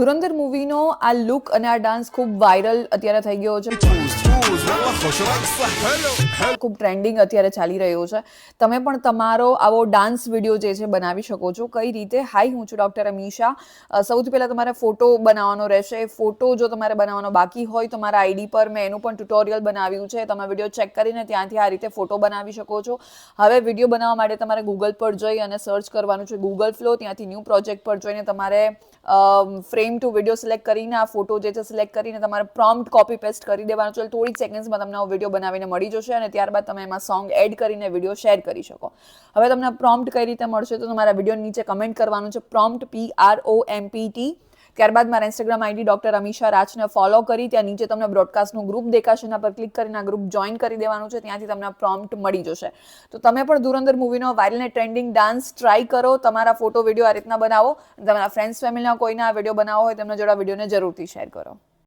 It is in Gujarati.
ધુરંધર મૂવીનો આ લુક અને આ ડાન્સ ખૂબ વાયરલ અત્યારે થઈ ગયો છે. ખૂબ ટ્રેન્ડિંગ અત્યારે ચાલી રહ્યો છે. તમે પણ તમારો આવો ડાન્સ વીડિયો જે છે બનાવી શકો છો. કઈ રીતે? હાઈ હું છું ડૉક્ટર અમીશા. સૌથી પહેલાં તમારે ફોટો બનાવવાનો રહેશે. ફોટો જો તમારે બનાવવાનો બાકી હોય તો મારા આઈડી પર મેં એનું પણ ટ્યુટોરિયલ બનાવ્યું છે. તમે વીડિયો ચેક કરીને ત્યાંથી આ રીતે ફોટો બનાવી શકો છો. હવે વીડિયો બનાવવા માટે તમારે ગૂગલ પર જઈ અને સર્ચ કરવાનું છે. ગૂગલ ફ્લો ત્યાંથી ન્યૂ પ્રોજેક્ટ પર જોઈને તમારે ફ્રેમ ટુ વીડિયો સિલેક્ટ કરીને આ ફોટો જે છે સિલેક્ટ કરીને તમારે પ્રોમ્પ્ટ કોપી પેસ્ટ કરી દેવાનું છે. થોડીક સેકન્ડ્સમાં તમને વીડિયો બનાવીને મળી જશે અને ત્યારબાદ તમે એમાં સોંગ એડ કરીને વીડિયો શેર કરી શકો. હવે તમને પ્રોમ્પ્ટ કઈ રીતે મળશે તો તમારા વીડિયો નીચે કમેન્ટ કરવાનું છે. Prompt P R O M P T ત્યારબાદ મારા ઇન્સ્ટાગ્રામ આઈડી ડોક્ટર અમીશા રાજને ફોલો કરી, ત્યાં નીચે તમને બ્રોડકાસ્ટનું ગ્રુપ દેખાશે, એના પર ક્લિક કરીને આ ગ્રુપ જોઈન કરી દેવાનું છે, ત્યાંથી તમને પ્રોમ્પ્ટ મળી જશે. તો તમે પણ ધુરંધર મૂવીનો વાયરલ ટ્રેન્ડિંગ ડાન્સ ટ્રાય કરો, તમારા ફોટો વીડિયો આ રીતના બનાવો તમારા ફ્રેન્ડ્સ ફેમિલીના કોઈના વીડિયો બનાવો હોય, તેમના જોડે વિડીયોને જરૂરથી શેર કરો.